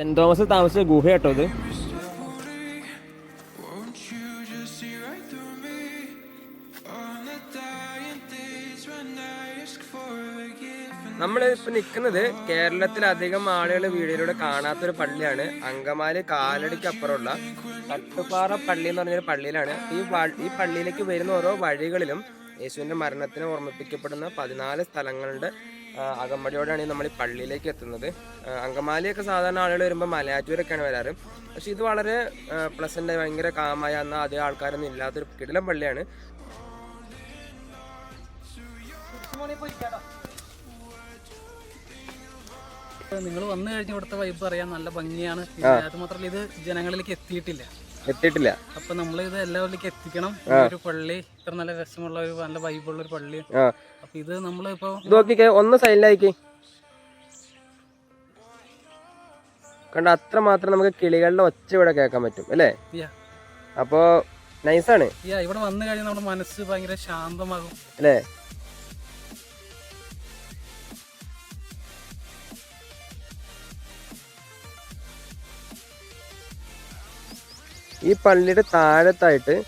Saint Thomas താമസിച്ച ഗുഹ കേട്ടോ ഇത്. നമ്മൾ ഇപ്പൊ നിൽക്കുന്നത് കേരളത്തിൽ അധികം ആളുകൾ വീഡിയോയിലൂടെ കാണാത്തൊരു പള്ളിയാണ്. അങ്കമാലി കാലടിക്കപ്പുറമുള്ള തട്ടുപാറ പള്ളി എന്ന് പറഞ്ഞൊരു പള്ളിയിലാണ്. ഈ ഈ പള്ളിയിലേക്ക് വരുന്ന ഓരോ വഴികളിലും യേശുവിന്റെ മരണത്തിന് ഓർമ്മിപ്പിക്കപ്പെടുന്ന പതിനാല് സ്ഥലങ്ങളുടെ ആ, അകമ്പടിയോടെയാണ് നമ്മൾ ഈ പള്ളിയിലേക്ക് എത്തുന്നത്. അങ്കമാലിയൊക്കെ സാധാരണ ആളുകൾ വരുമ്പോൾ മലയാറ്റൂരൊക്കെയാണ് വരാറ്. പക്ഷെ ഇത് വളരെ പ്ലസന്റ് ഭയങ്കര കാമായ എന്നാൽ അതേ ആൾക്കാരൊന്നും ഇല്ലാത്തൊരു കിടിലം പള്ളിയാണ്. നിങ്ങൾ വന്നു കഴിഞ്ഞ ഇവിടുത്തെ വൈബ് അറിയാൻ നല്ല ഭംഗിയാണ്. അത് മാത്രമല്ല ഇത് ജനങ്ങളിലേക്ക് എത്തിയിട്ടില്ല. എത്തിയിട്ടില്ല. അപ്പൊ നമ്മൾ ഇത് എല്ലാവരിലേക്ക് എത്തിക്കണം. ഒരു പള്ളി. ഇത്ര നല്ല രസമുള്ള ഒരു നല്ല വൈബുള്ള ഒരു പള്ളി. അപ്പൊ ഇത് നമ്മളിപ്പോ നോക്കിക്കേ ഒന്ന് സൈഡിലായിക്കേ കണ്ട അത്ര മാത്രം നമുക്ക് കിളികളുടെ ഒച്ച ഇവിടെ കേൾക്കാൻ പറ്റും അല്ലേ. അപ്പോ നൈസാണ് ഇവിടെ വന്നു കഴിഞ്ഞാൽ നമ്മുടെ മനസ്സ് ഭയങ്കര ശാന്തമാകും. അല്ലേ? ഈ പള്ളിയുടെ താഴത്തായിട്ട്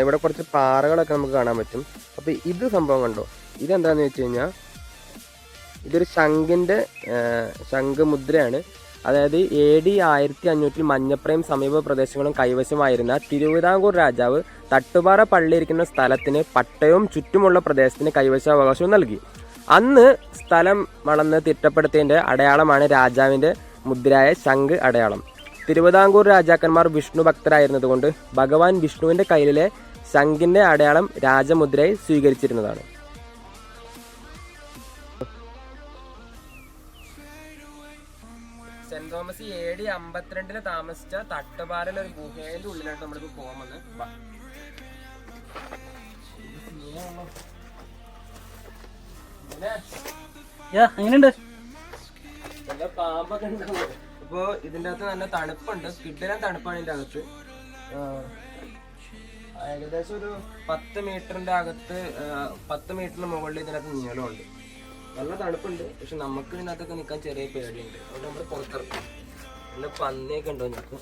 ഇവിടെ കുറച്ച് പാറകളൊക്കെ നമുക്ക് കാണാൻ പറ്റും. അപ്പൊ ഇത് സംഭവം കണ്ടോ? ഇതെന്താന്ന് വെച്ച് കഴിഞ്ഞാൽ ഇതൊരു ശംഖിന്റെ ആ, ശംഖുമുദ്രയാണ്. അതായത് എ ഡി ആയിരത്തി അഞ്ഞൂറ്റിൽ മഞ്ഞപ്രയും സമീപ പ്രദേശങ്ങളും കൈവശമായിരുന്ന തിരുവിതാംകൂർ രാജാവ് തട്ടുപാറ പള്ളി ഇരിക്കുന്ന സ്ഥലത്തിന് പട്ടയവും ചുറ്റുമുള്ള പ്രദേശത്തിന് കൈവശാവകാശവും നൽകി. അന്ന് സ്ഥലം വളർന്ന് തിട്ടപ്പെടുത്തിയതിന്റെ അടയാളമാണ് രാജാവിന്റെ മുദ്രയായ ശംഖ് അടയാളം. തിരുവിതാംകൂർ രാജാക്കന്മാർ വിഷ്ണു ഭക്തരായിരുന്നതുകൊണ്ട് ഭഗവാൻ വിഷ്ണുവിന്റെ കയ്യിലെ ശംഖിന്റെ അടയാളം രാജമുദ്രയായി സ്വീകരിച്ചിരുന്നതാണ്. സെന്റ് തോമസ് എ ഡി അമ്പത്തിരണ്ടിൽ താമസിച്ച തട്ടുപാറയിലെ ഒരു ഗുഹയുടെ ഉള്ളിലായിട്ട് നമ്മളിപ്പോ പോകുന്നത് എങ്ങനെയുണ്ട്? പാമ്പൊക്കെ ഉണ്ടാവും ഇപ്പൊ ഇതിന്റെ അകത്ത് നല്ല തണുപ്പുണ്ട്. കിഡിലും തണുപ്പാണ് ഇതിന്റെ അകത്ത്. ഏകദേശം ഒരു പത്ത് മീറ്ററിന്റെ അകത്ത് പത്ത് മീറ്ററിന് മുകളിൽ ഇതിനകത്ത് നീളമുണ്ട്. നല്ല തണുപ്പുണ്ട്. പക്ഷെ നമുക്ക് ഇതിനകത്തൊക്കെ നിൽക്കാൻ ചെറിയ പേടിയുണ്ട്. അതുകൊണ്ട് നമ്മൾ പുറത്തിറക്കും. നല്ല പന്നിയൊക്കെ ഉണ്ടോ ഞങ്ങൾക്ക്